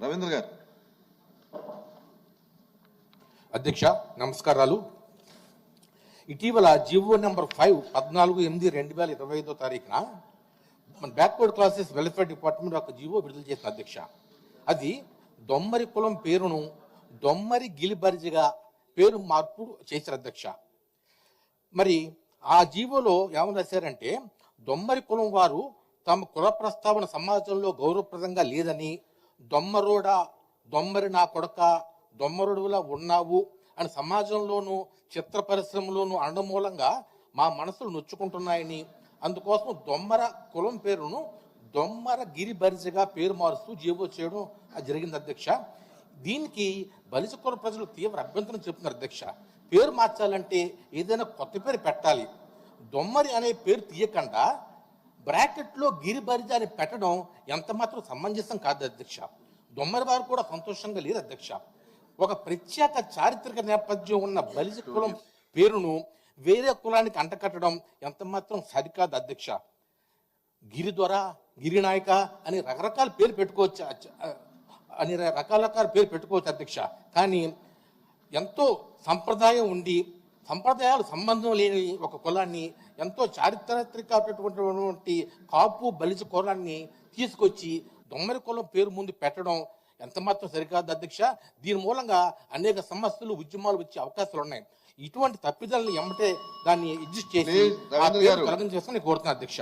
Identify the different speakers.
Speaker 1: రవీంద్ర గారు.
Speaker 2: అధ్యక్ష నమస్కారాలు. ఇటీవల జీవో నెంబర్ ఫైవ్ పద్నాలుగు ఎనిమిది రెండు వేల ఇరవై ఐదో తారీఖున మన బ్యాక్వర్డ్ క్లాసెస్ వెల్ఫేర్ డిపార్ట్మెంట్ ఒక జీవో విడుదల చేసిన అధ్యక్ష. అది దొమ్మరి కులం పేరును దొమ్మరి గిలిబరిజిగా పేరు మార్పు చేశారు అధ్యక్ష. మరి ఆ జీవోలో ఏమని రాశారంటే దొమ్మరి కులం వారు తమ కుల ప్రస్తావన సమాజంలో గౌరవప్రదంగా లేదని దొమ్మరోడా దొమ్మరి నా కొడక దొమ్మరుడులా ఉన్నావు అని సమాజంలోనూ చిత్ర పరిశ్రమలోనూ అనడం మూలంగా మా మనసులు నొచ్చుకుంటున్నాయని. అందుకోసం దొమ్మర కులం పేరును దొమ్మర గిరిబరిజగా పేరు మారుస్తూ జీవో చేయడం అది జరిగింది అధ్యక్ష. దీనికి బలిజ కుల ప్రజలు తీవ్ర అభ్యంతరం చెప్తున్నారు అధ్యక్ష. పేరు మార్చాలంటే ఏదైనా కొత్త పేరు పెట్టాలి. దొమ్మరి అనే పేరు తీయకుండా బ్రాకెట్లో గిరిబరిజ అని పెట్టడం ఎంత మాత్రం సమంజసం కాదు అధ్యక్ష. దొమ్మరి వారు కూడా సంతోషంగా లేరు అధ్యక్ష. ఒక ప్రత్యేక చారిత్రక నేపథ్యం ఉన్న బలిజ కులం పేరును వేరే కులానికి అంటకట్టడం ఎంత మాత్రం సరికాదు అధ్యక్ష. గిరిద్వర గిరినాయక అని రకరకాల పేరు పెట్టుకోవచ్చు అని రకరకాల పేరు పెట్టుకోవచ్చు అధ్యక్ష. కానీ ఎంతో సంప్రదాయం ఉండి సంప్రదాయాలు సంబంధం లేని ఒక కులాన్ని ఎంతో చారిత్రాత్మకమైనటువంటి కాపు బలిజ కులాన్ని తీసుకొచ్చి దొమ్మరి కులం పేరు ముందు పెట్టడం ఎంత మాత్రం సరికాదు అధ్యక్ష. దీని మూలంగా అనేక సమస్యలు ఉద్యమాలు వచ్చే అవకాశాలు ఉన్నాయి. ఇటువంటి తప్పిదాలను ఎమ్మటే దాన్ని ఎగ్జిస్ట్ చేసి కోరుతున్నాను అధ్యక్ష.